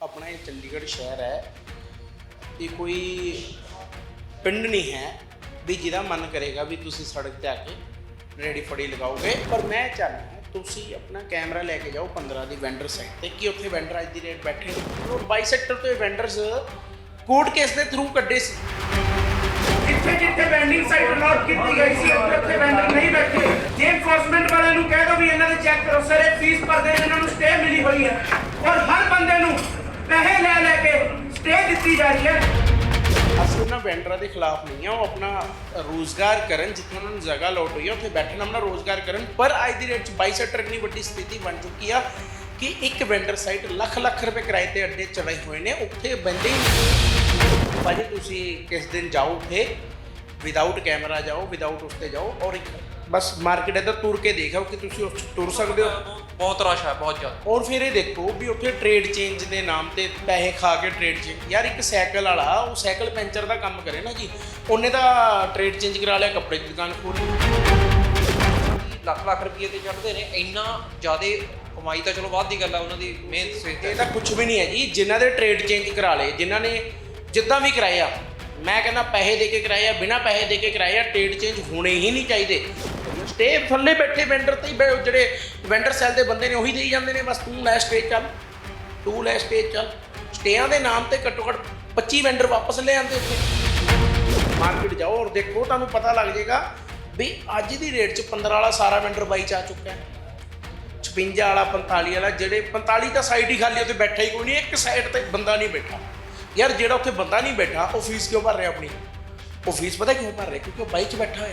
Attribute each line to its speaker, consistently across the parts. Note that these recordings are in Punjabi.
Speaker 1: ਆਪਣਾ ਇਹ ਚੰਡੀਗੜ੍ਹ ਸ਼ਹਿਰ ਹੈ ਇਹ ਕੋਈ ਪਿੰਡ ਨਹੀਂ ਹੈ ਵੀ ਜਿਹਦਾ ਮਨ ਕਰੇਗਾ ਵੀ ਤੁਸੀਂ ਸੜਕ ਤੇ ਆ ਕੇ ਰੇੜੀ ਫੜੀ ਲਗਾਓਗੇ। ਪਰ ਮੈਂ ਚਾਹੁੰਦਾ ਤੁਸੀਂ ਆਪਣਾ ਕੈਮਰਾ ਲੈ ਕੇ ਜਾਓ 15 ਦੀ ਵੈਂਡਰ ਸਾਈਟ ਤੇ, ਕਿ ਉੱਥੇ ਵੈਂਡਰ ਅੱਜ ਦੀ ਰੇਟ ਬੈਠੇ ਨੇ। ਔਰ ਬਾਈਸੈਕਟਰ ਤੋਂ ਵੈਂਡਰਸ ਕੋਰਟ ਕੇਸ ਦੇ ਥਰੂ ਕੱਢੇ ਸੀ।
Speaker 2: ਜਿੱਥੇ ਜਿੱਥੇ ਵੈਂਡਿੰਗ ਸਾਈਟ ਅਲਾਟ ਕੀਤੀ ਗਈ ਸੀ, ਉੱਥੇ ਉੱਥੇ ਵੈਂਡਰ ਨਹੀਂ ਬੈਠੇ। ਜੇ ਐਨਫੋਰਸਮੈਂਟ ਵਾਲਿਆਂ ਨੂੰ ਕਹਿ ਦੋ ਵੀ ਇਹਨਾਂ ਦੇ ਚੈੱਕ ਕਰੋ, ਸਰ ਇਹ ਫੀਸ ਭਰਦੇ ਇਹਨਾਂ ਨੂੰ ਸਟੇ ਮਿਲੀ ਹੋਈ ਹੈ। ਔਰ ਹਰ ਬੰਦੇ ਨੂੰ ਪੈਸੇ ਲੈ ਲੈ ਕੇ ਸਟੇ ਦਿੱਤੀ ਜਾ ਰਹੀ ਹੈ।
Speaker 1: ਅਸੀਂ ਉਹਨਾਂ ਵੈਂਡਰਾਂ ਦੇ ਖਿਲਾਫ ਨਹੀਂ ਆ ਉਹ ਆਪਣਾ ਰੋਜ਼ਗਾਰ ਕਰਨ ਜਿੱਥੇ ਉਹਨਾਂ ਨੂੰ ਜਗ੍ਹਾ ਲੋਟ ਹੋਈ ਹੈ, ਉੱਥੇ ਬੈਠਣ ਆਪਣਾ ਰੋਜ਼ਗਾਰ ਕਰਨ। ਪਰ ਅੱਜ ਦੀ ਡੇਟ 'ਚ 22 ਸੈਕਟਰ ਇੰਨੀ ਵੱਡੀ ਸਥਿਤੀ ਬਣ ਚੁੱਕੀ ਆ ਕਿ ਇੱਕ ਵੈਂਡਰ ਸਾਈਟ ਲੱਖ ਲੱਖ ਰੁਪਏ ਕਿਰਾਏ ਤੇ ਅੱਡੇ ਚੜੇ ਹੋਏ ਨੇ, ਉੱਥੇ ਬੰਦੇ ਹੀ ਨਹੀਂ ਭਾਜੀ ਤੁਸੀਂ ਕਿਸ ਦਿਨ ਜਾਓ ਉੱਥੇ ਵਿਦਆਊਟ ਕੈਮਰਾ ਜਾਓ ਵਿਦਆਊਟ ਉਸ ਤੇ ਜਾਓ, ਔਰ ਇੱਕ ਬਸ ਮਾਰਕੀਟ ਇੱਧਰ ਤੁਰ ਕੇ ਦੇਖੋ ਕਿ ਤੁਸੀਂ ਉਸ 'ਚ ਤੁਰ ਸਕਦੇ ਹੋ।
Speaker 3: ਬਹੁਤ ਰਸ਼ ਹੈ ਬਹੁਤ ਜ਼ਿਆਦਾ।
Speaker 1: ਔਰ ਫਿਰ ਇਹ ਦੇਖੋ ਵੀ ਉੱਥੇ ਟ੍ਰੇਡ ਚੇਂਜ ਦੇ ਨਾਮ ਤੇ ਪੈਸੇ ਖਾ ਕੇ ਟ੍ਰੇਡ ਚੇਂਜ ਯਾਰ ਇੱਕ ਸਾਈਕਲ ਵਾਲਾ ਉਹ ਸਾਈਕਲ ਪੈਂਚਰ ਦਾ ਕੰਮ ਕਰੇ ਨਾ ਜੀ। ਉਹਨੇ ਤਾਂ ਟ੍ਰੇਡ ਚੇਂਜ ਕਰਾ ਲਿਆ ਕੱਪੜੇ ਦੀ ਦੁਕਾਨ ਖੋਲ ਲਈ।
Speaker 3: ਲੱਖ ਲੱਖ ਰੁਪਏ ਤੇ ਚੜਦੇ ਨੇ ਇੰਨਾ ਜ਼ਿਆਦਾ ਕਮਾਈ ਤਾਂ ਚਲੋ ਬਾਅਦ ਦੀ ਗੱਲ ਹੈ ਉਹਨਾਂ ਦੀ ਮਿਹਨਤ ਸੇ
Speaker 1: ਇਹ ਤਾਂ ਕੁਝ ਵੀ ਨਹੀਂ ਹੈ ਜੀ ਜਿਨ੍ਹਾਂ ਦੇ ਟ੍ਰੇਡ ਚੇਂਜ ਕਰਾ ਲਏ ਜਿਨ੍ਹਾਂ ਨੇ ਜਿੱਦਾਂ ਵੀ ਕਰਾਇਆ ਮੈਂ ਕਹਿੰਦਾ ਪੈਸੇ ਦੇ ਕੇ ਕਰਾਇਆ ਬਿਨਾ ਪੈਸੇ ਦੇ ਕੇ ਕਰਾਇਆ ਟ੍ਰੇਡ ਚੇਂਜ ਹੋਣੇ ਹੀ ਨਹੀਂ ਚਾਹੀਦੇ। ਸਟੇ ਥੱਲੇ ਬੈਠੇ ਵੈਂਡਰ ਤੇ ਹੀ ਬੈ- ਜਿਹੜੇ ਵੈਂਡਰ ਸੈਲ ਦੇ ਬੰਦੇ ਨੇ ਉਹੀ ਦੇਈ ਜਾਂਦੇ ਨੇ, ਬਸ ਤੂੰ ਲੈ ਸਟੇਜ ਚੱਲ, ਤੂੰ ਲੈ ਸਟੇਜ ਚੱਲ। ਸਟੇਆਂ ਦੇ ਨਾਮ ਤੇ ਘੱਟੋ ਘੱਟ 25 ਵੈਂਡਰ ਵਾਪਸ ਲੈ ਆਉਂਦੇ ਉੱਥੇ। ਮਾਰਕੀਟ ਜਾਓ ਔਰ ਦੇਖੋ, ਤੁਹਾਨੂੰ ਪਤਾ ਲੱਗ ਜਾਏਗਾ ਵੀ ਅੱਜ ਦੀ ਰੇਟ 'ਚ 15 ਵਾਲਾ ਸਾਰਾ ਵੈਂਡਰ ਬਾਈ ਚ ਆ ਚੁੱਕਾ ਹੈ 56 ਵਾਲਾ 45 ਵਾਲਾ, ਜਿਹੜੇ 45 ਤਾਂ ਸਾਈਡ ਹੀ ਖਾਲੀ ਉੱਥੇ ਬੈਠਾ ਹੀ ਕੋਈ ਨਹੀਂ, ਇੱਕ ਸਾਈਡ ਤੇ ਬੰਦਾ ਨਹੀਂ ਬੈਠਾ। ਯਾਰ ਜਿਹੜਾ ਉੱਥੇ ਬੰਦਾ ਨਹੀਂ ਬੈਠਾ, ਉਹ ਫੀਸ ਕਿਉਂ ਭਰ ਰਿਹਾ ਆਪਣੀ? ਉਹ ਫੀਸ ਪਤਾ ਕਿਉਂ ਭਰ ਰਿਹਾ? ਕਿਉਂਕਿ ਉਹ ਬਾਈਕ 'ਚ ਬੈਠਾ ਹੋਇਆ।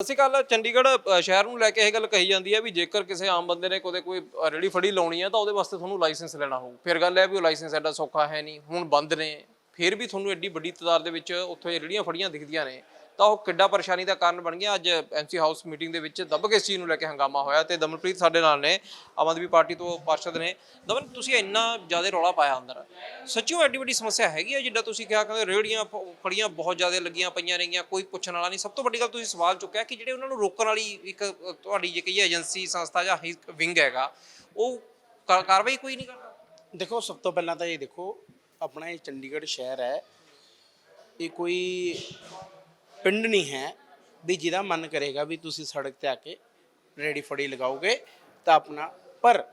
Speaker 3: ਅਸੀਂ ਕੱਲ ਚੰਡੀਗੜ੍ਹ ਅ, ਸ਼ਹਿਰ ਨੂੰ ਲੈ ਕੇ ਇਹ ਗੱਲ ਕਹੀ ਜਾਂਦੀ ਹੈ ਵੀ ਜੇਕਰ ਕਿਸੇ ਆਮ ਬੰਦੇ ਨੇ ਕੋਦੇ ਕੋਈ ਰੇਹੜੀ ਫੜੀ ਲਾਉਣੀ ਹੈ ਤਾਂ ਉਹਦੇ ਵਾਸਤੇ ਤੁਹਾਨੂੰ ਲਾਇਸੈਂਸ ਲੈਣਾ ਹੋਊ। ਫਿਰ ਗੱਲ ਹੈ ਵੀ ਉਹ ਲਾਇਸੈਂਸ ਐਡਾ ਸੌਖਾ ਹੈ ਨਹੀਂ ਹੁਣ ਬੰਦ ਨੇ ਫਿਰ ਵੀ ਤੁਹਾਨੂੰ ਐਡੀ ਵੱਡੀ ਤਾਦਾਦ ਦੇ ਵਿੱਚ ਉੱਥੇ ਰੇਹੜੀਆਂ ਫੜੀਆਂ ਦਿਖਦੀਆਂ ਨੇ। ਤਾਂ ਉਹ ਕਿੱਡਾ ਪਰੇਸ਼ਾਨੀ ਦਾ ਕਾਰਨ ਬਣ ਗਿਆ। ਅੱਜ ਐਮਸੀ ਹਾਊਸ ਮੀਟਿੰਗ ਦੇ ਵਿੱਚ ਦੱਬ ਕੇ ਇਸ ਚੀਜ਼ ਨੂੰ ਲੈ ਕੇ ਹੰਗਾਮਾ ਹੋਇਆ ਤੇ ਦਮਨਪ੍ਰੀਤ ਸਾਡੇ ਨਾਲ ਨੇ, ਆਮ ਆਦਮੀ ਪਾਰਟੀ ਤੋਂ ਪਾਰਸ਼ਦ ਨੇ। ਦਮਨ, ਤੁਸੀਂ ਇੰਨਾ ਜ਼ਿਆਦਾ ਰੌਲਾ ਪਾਇਆ ਅੰਦਰ। ਸੱਚਿਓ ਐਡੀ ਵੱਡੀ ਸਮੱਸਿਆ ਹੈਗੀ ਹੈ ਜਿੱਦਾਂ ਤੁਸੀਂ ਕਿਹਾ ਕਿ ਰੇੜੀਆਂ ਫ- ਫੜੀਆਂ ਬਹੁਤ ਜ਼ਿਆਦਾ ਲੱਗੀਆਂ ਪਈਆਂ ਰਹੀਆਂ, ਕੋਈ ਪੁੱਛਣ ਵਾਲਾ ਨਹੀਂ। ਸਭ ਤੋਂ ਵੱਡੀ ਗੱਲ ਤੁਸੀਂ ਸਵਾਲ ਚੁੱਕਿਆ ਕਿ ਜਿਹੜੇ ਉਹਨਾਂ ਨੂੰ ਰੋਕਣ ਵਾਲੀ ਇੱਕ ਤੁਹਾਡੀ ਜੇ ਕਹੀਏ ਏਜੰਸੀ ਸੰਸਥਾ ਜਾਂ ਵਿੰਗ ਹੈਗਾ, ਉਹ ਕਾਰਵਾਈ ਕੋਈ ਨਹੀਂ ਕਰਦਾ।
Speaker 1: ਦੇਖੋ, ਸਭ ਤੋਂ ਪਹਿਲਾਂ ਤਾਂ ਇਹ ਦੇਖੋ, ਆਪਣਾ ਇਹ ਚੰਡੀਗੜ੍ਹ ਸ਼ਹਿਰ ਹੈ, ਇਹ ਕੋਈ ਪਿੰਡ ਨਹੀਂ ਹੈ ਵੀ ਜਿਹਦਾ ਮਨ ਕਰੇਗਾ ਵੀ ਤੁਸੀਂ ਸੜਕ ਤੇ ਆ ਕੇ ਰੇੜੀ ਫੜੀ ਲਗਾਓਗੇ ਤਾਂ ਆਪਣਾ, ਪਰ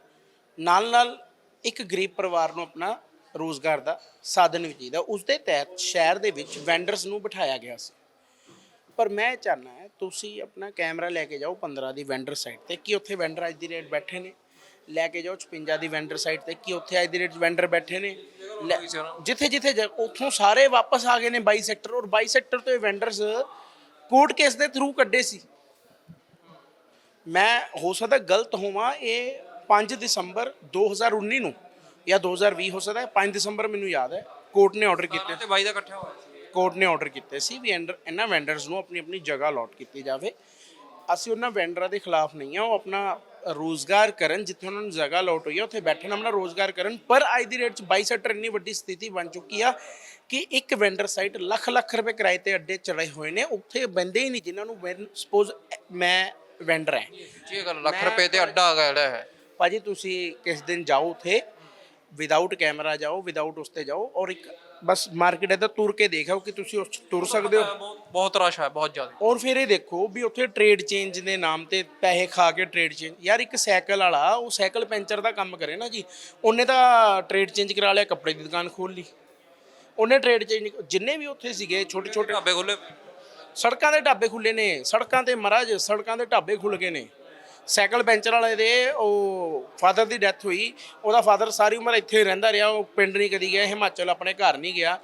Speaker 1: ਨਾਲ ਨਾਲ ਇੱਕ ਗਰੀਬ ਪਰਿਵਾਰ ਨੂੰ ਆਪਣਾ ਰੋਜ਼ਗਾਰ ਦਾ ਸਾਧਨ ਵੀ ਚਾਹੀਦਾ। ਉਸ ਦੇ ਤਹਿਤ ਸ਼ਹਿਰ ਦੇ ਵਿੱਚ ਵੈਂਡਰਸ ਨੂੰ ਬਿਠਾਇਆ ਗਿਆ ਸੀ। ਪਰ ਮੈਂ ਚਾਹਨਾ ਹੈ, ਤੁਸੀਂ ਆਪਣਾ ਕੈਮਰਾ ਲੈ ਕੇ ਜਾਓ 15 ਦੀ ਵੈਂਡਰ ਸਾਈਟ ਤੇ, ਕਿ ਉੱਥੇ ਵੈਂਡਰ ਅੱਜ ਦੀ ਰੇਟ ਬੈਠੇ ਨੇ। ਲੈ ਕੇ ਜਾਓ 56 ਦੀ ਵੈਂਡਰ ਸਾਈਟ ਤੇ ਕਿ ਉੱਥੇ ਅੱਜ ਦੀ ਰੇਟ ਵੈਂਡਰ ਬੈਠੇ ਨੇ। ਜਿੱਥੇ ਜਿੱਥੇ ਉੱਥੋਂ ਸਾਰੇ ਵਾਪਸ ਆ ਗਏ ਨੇ 22 ਸੈਕਟਰ ਔਰ 22 ਸੈਕਟਰ ਤੋਂ ਇਹ ਵੈਂਡਰਸ ਕੋਰਟ ਕੇਸ ਦੇ ਥਰੂ ਕੱਢੇ ਸੀ। ਮੈਂ ਹੋ ਸਕਦਾ ਗਲਤ ਹੋਵਾਂ ਇਹ 5 ਦਸੰਬਰ 2019 ਨੂੰ ਜਾਂ 2020 ਹੋ ਸਕਦਾ ਹੈ 5 ਦਸੰਬਰ ਮੈਨੂੰ ਯਾਦ ਹੈ ਕੋਰਟ ਨੇ ਆਰਡਰ ਕੀਤੇ।
Speaker 3: ਤੇ ਬਾਈ ਦਾ ਇਕੱਠਾ ਹੋਇਆ ਸੀ।
Speaker 1: ਕੋਰਟ ਨੇ ਆਰਡਰ ਕੀਤੇ ਸੀ ਵੀ ਇਹਨਾਂ ਵੈਂਡਰਸ ਨੂੰ ਆਪਣੀ ਆਪਣੀ ਜਗ੍ਹਾ ਅਲਾਟ ਕੀਤੀ ਜਾਵੇ। ਅਸੀਂ ਉਹਨਾਂ ਵੈਂਡਰਾਂ ਦੇ ਖਿਲਾਫ ਨਹੀਂ ਆ ਉਹ ਆਪਣਾ ਰੋਜ਼ਗਾਰ ਕਰਨ ਜਿੱਥੇ ਉਹਨਾਂ ਨੂੰ ਜਗ੍ਹਾ ਅਲਾਟ ਹੋਈ ਹੈ ਉੱਥੇ ਬੈਠਣ ਆਪਣਾ ਰੋਜ਼ਗਾਰ ਕਰਨ। ਪਰ ਅੱਜ ਦੀ ਰੇਟ 'ਚ 22 ਸੈਕਟਰ ਇੰਨੀ ਵੱਡੀ ਸਥਿਤੀ ਬਣ ਚੁੱਕੀ ਆ ਕਿ ਇੱਕ ਵੈਂਡਰ ਸਾਈਟ ਲੱਖ ਲੱਖ ਰੁਪਏ ਕਿਰਾਏ ਤੇ ਅੱਡੇ ਚੜੇ ਹੋਏ ਨੇ ਉੱਥੇ ਬੰਦੇ ਹੀ ਨਹੀਂ ਜਿਨ੍ਹਾਂ ਨੂੰ ਸਪੋਜ਼ ਮੈਂ ਵੈਂਡਰ ਹੈ।
Speaker 3: ਜੀ ਇਹ ਗੱਲ ਲੱਖ ਰੁਪਏ ਤੇ ਅੱਡਾ ਹੈਗਾ ਜਿਹੜਾ ਹੈ
Speaker 1: ਭਾਜੀ ਤੁਸੀਂ ਕਿਸ ਦਿਨ ਜਾਓ ਉੱਥੇ ਵਿਦਆਊਟ ਕੈਮਰਾ ਜਾਓ ਵਿਦਆਊਟ ਉਸ ਤੇ ਜਾਓ ਔਰ ਇੱਕ ਬਸ ਮਾਰਕੀਟ ਇੱਧਰ ਤੁਰ ਕੇ ਦੇਖੋ ਕਿ ਤੁਸੀਂ ਉਸ 'ਚ ਤੁਰ ਸਕਦੇ ਹੋ।
Speaker 3: ਬਹੁਤ ਬਹੁਤ ਰਸ਼ ਹੈ ਬਹੁਤ ਜ਼ਿਆਦਾ।
Speaker 1: ਔਰ ਫਿਰ ਇਹ ਦੇਖੋ ਵੀ ਉੱਥੇ ਟ੍ਰੇਡ ਚੇਂਜ ਦੇ ਨਾਮ ਤੇ ਪੈਸੇ ਖਾ ਕੇ ਟ੍ਰੇਡ ਚੇਂਜ ਯਾਰ ਇੱਕ ਸਾਈਕਲ ਵਾਲਾ ਉਹ ਸਾਈਕਲ ਪੈਂਚਰ ਦਾ ਕੰਮ ਕਰੇ ਨਾ ਜੀ। ਉਹਨੇ ਤਾਂ ਟ੍ਰੇਡ ਚੇਂਜ ਕਰਾ ਲਿਆ ਕੱਪੜੇ ਦੀ ਦੁਕਾਨ ਖੋਲ ਲਈ। ਉਹਨੇ ਟ੍ਰੇਡ ਚੇਂਜ ਜਿੰਨੇ ਵੀ ਉੱਥੇ ਸੀਗੇ ਛੋਟੇ ਛੋਟੇ
Speaker 3: ਢਾਬੇ ਖੋਲੇ?
Speaker 1: ਸੜਕਾਂ ਦੇ ਢਾਬੇ ਖੁੱਲੇ ਨੇ। ਸੜਕਾਂ ਤੇ ਮਹਾਰਾਜ ਸੜਕਾਂ ਦੇ ਢਾਬੇ ਖੁੱਲ ਗਏ ਨੇ। ਸਾਈਕਲ ਪੈਂਚਰ ਵਾਲੇ ਦੇ ਉਹ ਫਾਦਰ ਦੀ ਡੈਥ ਹੋਈ। ਉਹਦਾ ਫਾਦਰ ਸਾਰੀ ਉਮਰ ਇੱਥੇ ਹੀ ਰਹਿੰਦਾ ਰਿਹਾ ਉਹ ਪਿੰਡ ਨਹੀਂ ਕਦੀ ਗਿਆ ਹਿਮਾਚਲ ਆਪਣੇ ਘਰ ਨਹੀਂ ਗਿਆ।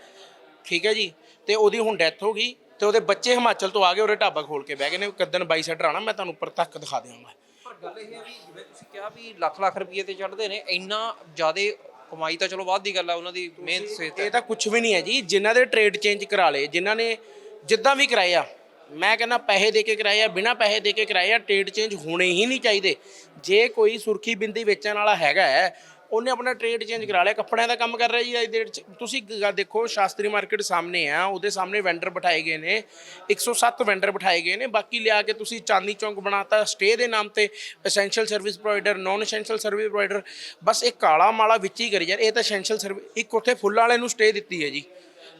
Speaker 1: ਠੀਕ ਹੈ ਜੀ? ਤੇ ਉਹਦੀ ਹੁਣ ਡੈਥ ਹੋ ਗਈ ਤੇ ਉਹਦੇ ਬੱਚੇ ਹਿਮਾਚਲ ਤੋਂ ਆ ਗਏ ਉਹਦੇ ਢਾਬਾ ਖੋਲ ਕੇ ਬਹਿ ਗਏ ਨੇ। ਕਦਨ 22 ਸੈਟ ਆਣਾ ਮੈਂ ਤੁਹਾਨੂੰ ਉੱਪਰ ਤੱਕ ਦਿਖਾ ਦਿਆਂਗਾ
Speaker 3: ਪਰ ਗੱਲ ਇਹ ਹੈ ਵੀ ਜਿਵੇਂ ਤੁਸੀਂ ਕਿਹਾ ਵੀ ਲੱਖ ਲੱਖ ਰੁਪਏ ਤੇ ਚੜਦੇ ਨੇ ਇੰਨਾ ਜ਼ਿਆਦਾ ਕਮਾਈ ਤਾਂ ਚਲੋ ਬਾਅਦ ਦੀ ਗੱਲ ਹੈ ਉਹਨਾਂ ਦੀ ਮਿਹਨਤ ਸੇ
Speaker 1: ਇਹ ਤਾਂ ਕੁਝ ਵੀ ਨਹੀਂ ਹੈ ਜੀ ਜਿਨ੍ਹਾਂ ਦੇ ਟ੍ਰੇਡ ਚੇਂਜ ਕਰਾ ਲਏ ਜਿਨ੍ਹਾਂ ਨੇ ਜਿੱਦਾਂ ਵੀ ਕਰਾਇਆ ਮੈਂ ਕਹਿੰਦਾ ਪੈਸੇ ਦੇ ਕੇ ਕਰਾਇਆ ਬਿਨਾ ਪੈਸੇ ਦੇ ਕੇ ਕਰਾਇਆ ਟ੍ਰੇਡ ਚੇਂਜ ਹੋਣੇ ਹੀ ਨਹੀਂ ਚਾਹੀਦੇ। ਜੇ ਕੋਈ ਸੁਰਖੀ ਬਿੰਦੀ ਵੇਚਣ ਵਾਲਾ ਹੈਗਾ ਹੈ, ਉਹਨੇ ਆਪਣਾ ਟ੍ਰੇਡ ਚੇਂਜ ਕਰਾ ਲਿਆ, ਕੱਪੜਿਆਂ ਦਾ ਕੰਮ ਕਰ ਰਿਹਾ ਜੀ ਅੱਜ ਡੇਟ 'ਚ ਤੁਸੀਂ ਇੱਕ ਦੇਖੋ, ਸ਼ਾਸਤਰੀ ਮਾਰਕੀਟ ਸਾਹਮਣੇ ਆ, ਉਹਦੇ ਸਾਹਮਣੇ ਵੈਂਡਰ ਬਿਠਾਏ ਗਏ ਨੇ 107 ਵੈਂਡਰ ਬਿਠਾਏ ਗਏ ਨੇ, ਬਾਕੀ ਲਿਆ ਕੇ ਤੁਸੀਂ ਚਾਂਦਨੀ ਚੌਂਕ ਬਣਾਤਾ ਸਟੇ ਦੇ ਨਾਮ ਤੇ essential service provider non essential service provider ਬਸ ਇਹ ਕਾਲਾ ਮਾਲਾ ਵਿੱਚ ਹੀ ਕਰੀ ਯਾਰ ਇਹ ਤਾਂ ਐਸੈਂਸ਼ੀਅਲ ਸਰਵਿਸ ਇੱਕ ਉੱਥੇ ਫੁੱਲ ਵਾਲੇ ਨੂੰ ਸਟੇ ਦਿੱਤੀ ਹੈ ਜੀ।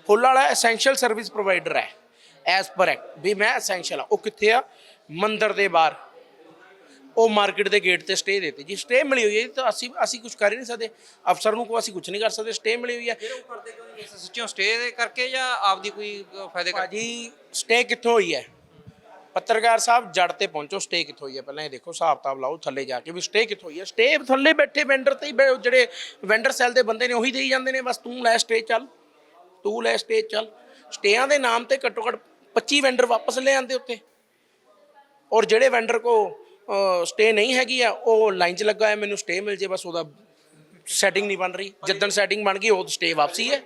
Speaker 1: ਫੁੱਲ ਵਾਲਾ ਐਸੈਂਸ਼ੀਅਲ ਸਰਵਿਸ ਪ੍ਰੋਵਾਈਡਰ ਹੈ। ਐਸ ਪਰ ਐਕਟ ਵੀ ਮੈਂ ਐਸੈਂਸ਼ੀਅਲ ਆ ਉਹ ਕਿੱਥੇ ਆ? ਮੰਦਰ ਦੇ ਬਾਹਰ। ਉਹ ਮਾਰਕੀਟ ਦੇ ਗੇਟ ਤੇ ਸਟੇ ਦਿੱਤੀ। ਜੀ ਸਟੇ ਮਿਲੀ ਹੋਈ ਹੈ ਜੀ, ਤਾਂ ਅਸੀਂ ਅਸੀਂ ਕੁਝ ਕਰ ਹੀ ਨਹੀਂ ਸਕਦੇ। ਅਫਸਰ ਨੂੰ ਕੋ ਅਸੀਂ ਕੁਝ ਨਹੀਂ ਕਰ ਸਕਦੇ। ਸਟੇ ਮਿਲੀ ਹੋਈ ਹੈ।
Speaker 3: ਸੱਚਿਓ ਸਟੇ ਕਰਕੇ ਜਾਂ ਆਪਦੀ ਕੋਈ ਫਾਇਦੇ ਕਰਕੇ
Speaker 1: ਭਾਜੀ ਸਟੇ ਕਿੱਥੋਂ ਹੋਈ ਹੈ? ਪੱਤਰਕਾਰ ਸਾਹਿਬ ਜੜ ਤੇ ਪਹੁੰਚੋ। ਸਟੇ ਕਿੱਥੋਂ ਹੋਈ ਹੈ? ਪਹਿਲਾਂ ਇਹ ਦੇਖੋ ਹਿਸਾਬ ਤਾਬ ਲਾਓ ਥੱਲੇ ਜਾ ਕੇ ਵੀ ਸਟੇ ਕਿੱਥੋਂ ਹੋਈ ਹੈ? ਸਟੇ ਥੱਲੇ ਬੈਠੇ ਵੈਂਡਰ ਤੇ ਹੀ ਜਿਹੜੇ ਵੈਂਡਰ ਸੈੱਲ ਦੇ ਬੰਦੇ ਨੇ ਉਹੀ ਦੇਈ ਜਾਂਦੇ ਨੇ। ਬਸ ਤੂੰ ਲੈ ਸਟੇ ਚੱਲ। ਤੂੰ ਲੈ ਸਟੇ ਚੱਲ। ਸਟੇਆਂ ਦੇ ਨਾਮ ਤੇ ਘੱਟੋ ਘੱਟ 25 ਵੈਂਡਰ ਵਾਪਸ ਲੈ ਆਂਦੇ ਉੱਤੇ ਔਰ ਜਿਹੜੇ ਵੈਂਡਰ ਕੋ ਸਟੇ ਨਹੀਂ ਹੈਗੀ ਆ ਉਹ ਲਾਈਨ 'ਚ ਲੱਗਾ ਹੈ ਮੈਨੂੰ ਸਟੇ ਮਿਲ ਜੇ ਬਸ ਉਹਦਾ ਸੈਟਿੰਗ ਨਹੀਂ ਬਣ ਰਹੀ। ਜਿੱਦਣ ਸੈਟਿੰਗ ਬਣ ਗਈ ਉਹ ਸਟੇ ਵਾਪਸੀ ਹੈ।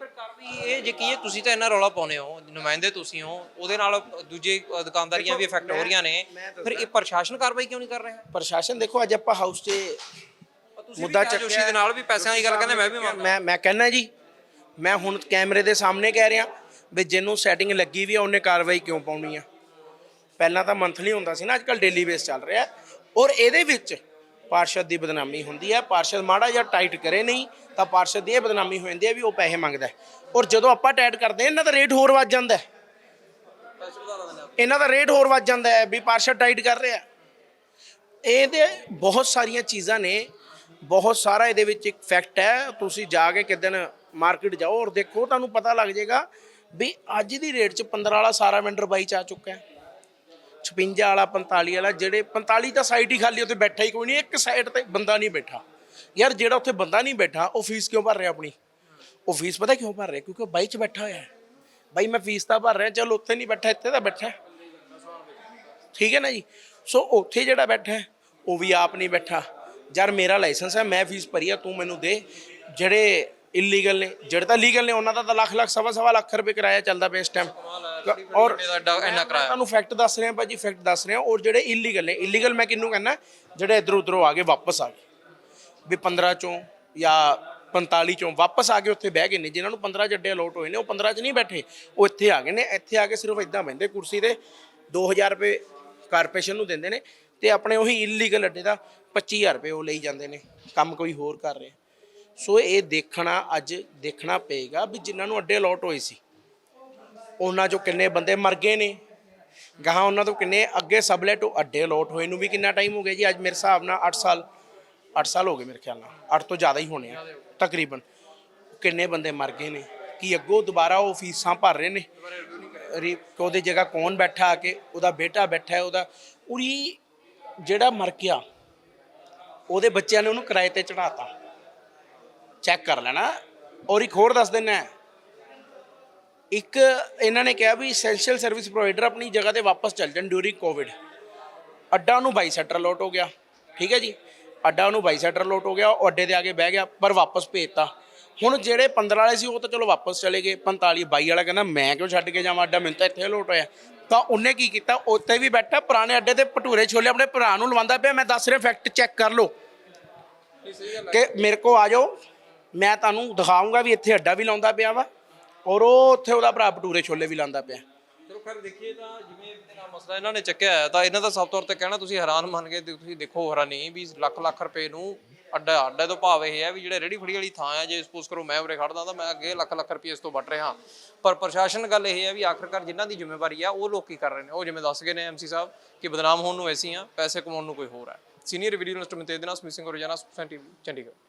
Speaker 3: ਇਹ ਜੇ ਕੀ ਹੈ ਤੁਸੀਂ ਤਾਂ ਇੰਨਾ ਰੌਲਾ ਪਾਉਨੇ ਹੋ ਨੁਮਾਇੰਦੇ ਤੁਸੀਂ ਹੋ ਉਹਦੇ ਨਾਲ ਦੂਜੇ ਦੁਕਾਨਦਾਰੀਆਂ ਵੀ ਇਫੈਕਟ ਹੋ ਰਹੀਆਂ ਨੇ। ਫਿਰ ਇਹ ਪ੍ਰਸ਼ਾਸਨ ਕਾਰਵਾਈ ਕਿਉਂ ਨਹੀਂ ਕਰ ਰਿਹਾ?
Speaker 1: ਪ੍ਰਸ਼ਾਸਨ ਦੇਖੋ ਅੱਜ ਆਪਾਂ ਹਾਊਸ 'ਚ
Speaker 3: ਤੁਸੀਂ
Speaker 1: ਮੁੱਦਾ
Speaker 3: ਮੁੱਦਾ ਜੋਸ਼ੀ
Speaker 1: ਚੱਕਿਆ
Speaker 3: ਦੇ ਨਾਲ ਵੀ ਪੈਸਿਆਂ ਦੀ ਗੱਲ ਕਹਿੰਦੇ ਮੈਂ ਵੀ
Speaker 1: ਮੈਂ ਮੈਂ ਕਹਿੰਦਾ ਜੀ ਮੈਂ ਹੁਣ ਕੈਮਰੇ ਦੇ ਸਾਹਮਣੇ ਕਹਿ ਰਿਹਾ। ਵੀ ਜਿਹਨੂੰ ਸੈਟਿੰਗ ਲੱਗੀ ਵੀ ਆ, ਉਹਨੇ ਕਾਰਵਾਈ ਕਿਉਂ ਪਾਉਣੀ ਆ? ਪਹਿਲਾਂ ਤਾਂ ਮੰਥਲੀ ਹੁੰਦਾ ਸੀ ਨਾ ਅੱਜ ਕੱਲ ਡੇਲੀ ਬੇਸ ਚੱਲ ਰਿਹਾ। ਔਰ ਇਹਦੇ ਵਿੱਚ ਪਾਰਸ਼ਦ ਦੀ ਬਦਨਾਮੀ ਹੁੰਦੀ ਹੈ ਪਾਰਸ਼ਦ ਮਾੜਾ ਜਾਂ ਟਾਈਟ ਕਰੇ ਨਹੀਂ, ਤਾਂ ਪਾਰਸ਼ਦ ਦੀ ਇਹ ਬਦਨਾਮੀ ਹੋ ਜਾਂਦੀ ਹੈ ਵੀ ਉਹ ਪੈਸੇ ਮੰਗਦਾ ਔਰ ਜਦੋਂ ਆਪਾਂ ਟਾਈਟ ਕਰਦੇ ਹਾਂ, ਇਹਨਾਂ ਦਾ ਰੇਟ ਹੋਰ ਵੱਧ ਜਾਂਦਾ ਹੈ। ਇਹਨਾਂ ਦਾ ਰੇਟ ਹੋਰ ਵੱਧ ਜਾਂਦਾ ਹੈ ਵੀ ਪਾਰਸ਼ਦ ਟਾਈਟ ਕਰ ਰਿਹਾ ਇਹਦੇ ਬਹੁਤ ਸਾਰੀਆਂ ਚੀਜ਼ਾਂ ਨੇ। ਬਹੁਤ ਸਾਰਾ ਇਹਦੇ ਵਿੱਚ ਇੱਕ ਫੈਕਟ ਹੈ। ਤੁਸੀਂ ਜਾ ਕੇ ਕਿਦਨ ਮਾਰਕੀਟ ਜਾਓ ਔਰ ਦੇਖੋ, ਤੁਹਾਨੂੰ ਪਤਾ ਲੱਗ ਜਾਏਗਾ ਵੀ ਅੱਜ ਦੀ ਰੇਟ 'ਚ 15 ਵਾਲਾ ਸਾਰਾ ਵੈਂਡਰ ਬਾਈ ਚ ਆ ਚੁੱਕਾ ਹੈ। 56 ਵਾਲਾ 45 ਵਾਲਾ, ਜਿਹੜੇ 45 ਤਾਂ ਸਾਈਡ ਹੀ ਖਾਲੀ ਉੱਥੇ ਬੈਠਾ ਹੀ ਕੋਈ ਨਹੀਂ, ਇੱਕ ਸਾਈਡ ਤੇ ਬੰਦਾ ਨਹੀਂ ਬੈਠਾ। ਯਾਰ ਜਿਹੜਾ ਉੱਥੇ ਬੰਦਾ ਨਹੀਂ ਬੈਠਾ, ਉਹ ਫੀਸ ਕਿਉਂ ਭਰ ਰਿਹਾ ਆਪਣੀ? ਉਹ ਫੀਸ ਪਤਾ ਕਿਉਂ ਭਰ ਰਿਹਾ? ਕਿਉਂਕਿ ਉਹ ਬਾਈ ਚ ਬੈਠਾ ਹੋਇਆ ਹੈ। ਬਾਈ, ਮੈਂ ਫੀਸ ਤਾਂ ਭਰ ਰਿਹਾ, ਚਲ ਉੱਥੇ ਨਹੀਂ ਬੈਠਾ, ਇੱਥੇ ਤਾਂ ਬੈਠਾ ਠੀਕ ਹੈ ਨਾ ਜੀ? ਸੋ ਉੱਥੇ ਜਿਹੜਾ ਬੈਠਾ ਉਹ ਵੀ ਆਪ ਨਹੀਂ ਬੈਠਾ। ਯਾਰ ਮੇਰਾ ਲਾਇਸੈਂਸ ਹੈ, ਮੈਂ ਫੀਸ ਭਰੀ ਆ, ਤੂੰ ਮੈਨੂੰ ਦੇ। ਜਿਹੜੇ ਇਲੀਗਲ ਨੇ। ਜਿਹੜੇ ਤਾਂ ਲੀਗਲ ਨੇ ਉਹਨਾਂ ਦਾ ਤਾਂ ਲੱਖ ਲੱਖ ਸਵਾ ਸਵਾ ਲੱਖ ਰੁਪਏ ਕਿਰਾਇਆ ਚੱਲਦਾ ਪਿਆ ਇਸ ਟਾਈਮ ਔਰ
Speaker 3: ਇੰਨਾ ਕਿਰਾਇਆ।
Speaker 1: ਤੁਹਾਨੂੰ ਫੈਕਟ ਦੱਸ ਰਿਹਾ ਭਾਜੀ ਫੈਕਟ ਦੱਸ ਰਿਹਾ। ਔਰ ਜਿਹੜੇ ਇਲੀਗਲ ਨੇ ਇਲੀਗਲ ਮੈਂ ਕਿਹਨੂੰ ਕਹਿੰਦਾ ਜਿਹੜੇ ਇਧਰ ਉਧਰੋਂ ਆ ਕੇ ਵਾਪਸ ਆ ਗਏ। ਵੀ 15 ਚੋਂ ਜਾਂ 45 ਚੋਂ ਵਾਪਸ ਆ ਕੇ ਉੱਥੇ ਬਹਿ ਗਏ ਨੇ ਜਿਨ੍ਹਾਂ ਨੂੰ 15 ਚ ਅੱਡੇ ਅਲੋਟ ਹੋਏ ਨੇ ਉਹ 15 ਚ ਨਹੀਂ ਬੈਠੇ। ਉਹ ਇੱਥੇ ਆ ਗਏ ਨੇ ਇੱਥੇ ਆ ਕੇ ਸਿਰਫ ਇਦਾਂ ਬਹਿੰਦੇ ਕੁਰਸੀ ਤੇ 2000 ਰੁਪਏ ਕਾਰਪੋਰੇਸ਼ਨ ਨੂੰ ਦਿੰਦੇ ਨੇ ਤੇ ਆਪਣੇ ਉਹੀ ਇਲੀਗਲ ਅੱਡੇ ਦਾ 25000 ਰੁਪਏ ਉਹ ਲਈ ਜਾਂਦੇ ਨੇ ਕੰਮ ਕੋਈ ਹੋਰ ਕਰ ਰਿਹਾ। ਸੋ ਇਹ ਦੇਖਣਾ, ਅੱਜ ਦੇਖਣਾ ਪਏਗਾ ਵੀ ਜਿਨ੍ਹਾਂ ਨੂੰ ਅੱਡੇ ਅਲੋਟ ਹੋਏ ਸੀ। ਉਹਨਾਂ ਚੋਂ ਕਿੰਨੇ ਬੰਦੇ ਮਰ ਗਏ ਨੇ। ਗਾਹਾਂ ਉਹਨਾਂ ਤੋਂ ਕਿੰਨੇ ਅੱਗੇ ਸਬਲੈਟ ਅੱਡੇ ਅਲੋਟ ਹੋਏ ਨੂੰ ਵੀ ਕਿੰਨਾ ਟਾਈਮ ਹੋ ਗਿਆ ਜੀ? ਅੱਜ ਮੇਰੇ ਹਿਸਾਬ ਨਾਲ 8 ਸਾਲ 8 ਸਾਲ ਹੋ ਗਏ ਮੇਰੇ ਖਿਆਲ ਨਾਲ। 8 ਤੋਂ ਜ਼ਿਆਦਾ ਹੀ ਹੋਣੇ ਆ, ਤਕਰੀਬਨ। ਕਿੰਨੇ ਬੰਦੇ ਮਰ ਗਏ ਨੇ? ਕਿ ਅੱਗੋਂ ਦੁਬਾਰਾ ਉਹ ਫੀਸਾਂ ਭਰ ਰਹੇ ਨੇ? ਰੀ- ਉਹਦੀ ਜਗ੍ਹਾ ਕੌਣ ਬੈਠਾ ਆ ਕੇ? ਉਹਦਾ ਬੇਟਾ ਬੈਠਾ ਹੈ, ਉਹਦਾ ਉਰੀ ਜਿਹੜਾ ਮਰ ਗਿਆ, ਉਹਦੇ ਬੱਚਿਆਂ ਨੇ ਉਹਨੂੰ ਕਿਰਾਏ ਤੇ ਚੜਾਤਾ ਚੈੱਕ ਕਰ ਲੈਣਾ। ਔਰ ਇੱਕ ਹੋਰ ਦੱਸ ਦਿੰਨਾ ਇੱਕ ਇਹਨਾਂ ਨੇ ਕਿਹਾ ਵੀ ਐਸੈਂਸ਼ੀਅਲ ਸਰਵਿਸ ਪ੍ਰੋਵਾਈਡਰ ਆਪਣੀ ਜਗ੍ਹਾ ਤੇ ਵਾਪਸ ਚੱਲ ਜਾਣ ਡਿਊਰਿੰਗ ਕੋਵਿਡ ਅੱਡਾ ਉਹਨੂੰ 22 ਸੈਕਟਰ ਲੋਟ ਹੋ ਗਿਆ। ਠੀਕ ਹੈ ਜੀ? ਅੱਡਾ ਉਹਨੂੰ 22 ਸੈਕਟਰ ਲੋਟ ਹੋ ਗਿਆ ਉਹ ਅੱਡੇ ਤੇ ਆ ਕੇ ਬਹਿ ਗਿਆ ਪਰ ਵਾਪਸ ਭੇਜਤਾ। ਹੁਣ ਜਿਹੜੇ 15 ਵਾਲੇ ਸੀ ਉਹ ਤਾਂ ਚਲੋ ਵਾਪਸ ਚਲੇ ਗਏ। 45 22 ਵਾਲਾ ਕਹਿੰਦਾ ਮੈਂ ਕਿਉਂ ਛੱਡ ਕੇ ਜਾਵਾਂ? ਅੱਡਾ ਮੈਨੂੰ ਤਾਂ ਇੱਥੇ ਲੋਟ ਹੋਇਆ। ਤਾਂ ਉਹਨੇ ਕੀ ਕੀਤਾ? ਉੱਥੇ ਵੀ ਬੈਠਾ ਪੁਰਾਣੇ ਅੱਡੇ ਤੇ ਭਟੂਰੇ ਛੋਲੇ ਆਪਣੇ ਭਰਾ ਨੂੰ ਲਵਾਉਂਦਾ ਪਿਆ। ਮੈਂ ਦੱਸ ਰਿਹਾ ਫੈਕਟ ਚੈੱਕ ਕਰ ਲਓ। ਕਿ ਮੇਰੇ ਕੋ ਆ ਜਾਓ। ਮੈਂ ਤੁਹਾਨੂੰ ਦਿਖਾਉਂਗਾ ਵੀ ਇੱਥੇ ਅੱਡਾ ਵੀ ਲਾਉਂਦਾ ਪਿਆ ਵਾ ਔਰ ਉਹ ਉੱਥੇ ਉਹਦਾ ਭਰਾ ਭਟੂਰੇ ਛੋਲੇ ਵੀ ਲਾਉਂਦਾ ਪਿਆ।
Speaker 3: ਚਲੋ ਖੈਰ ਦੇਖੀਏ ਤਾਂ ਜਿਵੇਂ ਇਹਦੇ ਨਾਲ ਮਸਲਾ ਇਹਨਾਂ ਨੇ ਚੱਕਿਆ ਹੈ, ਤਾਂ ਇਹਨਾਂ ਦਾ ਸਭ ਤੌਰ ਤੇ ਕਹਿਣਾ ਤੁਸੀਂ ਹੈਰਾਨ ਮੰਨ ਕੇ ਤੁਸੀਂ ਦੇਖੋ ਹੈਰਾਨੀ ਵੀ ਲੱਖ ਲੱਖ ਰੁਪਏ ਨੂੰ ਅੱਡਾ ਅੱਡਾ ਤੋਂ ਭਾਵ ਇਹ ਹੈ ਵੀ ਜਿਹੜੇ ਰੇੜੀ ਫੜੀ ਵਾਲੀ ਥਾਂ ਹੈ, ਜੇ ਸਪੋਜ਼ ਕਰੋ ਮੈਂ ਉਰੇ ਖੜਦਾ ਤਾਂ ਮੈਂ ਅੱਗੇ ਲੱਖ ਲੱਖ ਰੁਪਏ ਇਸ ਤੋਂ ਵੱਟ ਰਿਹਾ ਪਰ ਪ੍ਰਸ਼ਾਸਨ ਗੱਲ ਇਹ ਹੈ ਵੀ ਆਖਰਕਾਰ ਜਿਨ੍ਹਾਂ ਦੀ ਜ਼ਿੰਮੇਵਾਰੀ ਆ, ਉਹ ਲੋਕ ਕੀ ਕਰ ਰਹੇ ਨੇ? ਉਹ ਜਿਵੇਂ ਦੱਸ ਗਏ ਨੇ ਐਮਸੀ ਸਾਹਿਬ ਕਿ ਬਦਨਾਮ ਹੋਣ ਨੂੰ ਐਸੀ ਆ, ਪੈਸੇ ਕਮਾਉਣ ਨੂੰ ਕੋਈ ਹੋਰ ਹੈ। ਸੀਨੀਅਰ ਵੀਡੀਓ ਜਰਨਲਿਸਟ ਮਨਤੇਜ ਦੇ ਨਾਲ ਸਮਿਸਿੰਗ ਰੋਜ਼ਾਨਾ ਸੁਖਸੈਨ ਟੀਵੀ, ਚੰਡੀਗੜ੍ਹ।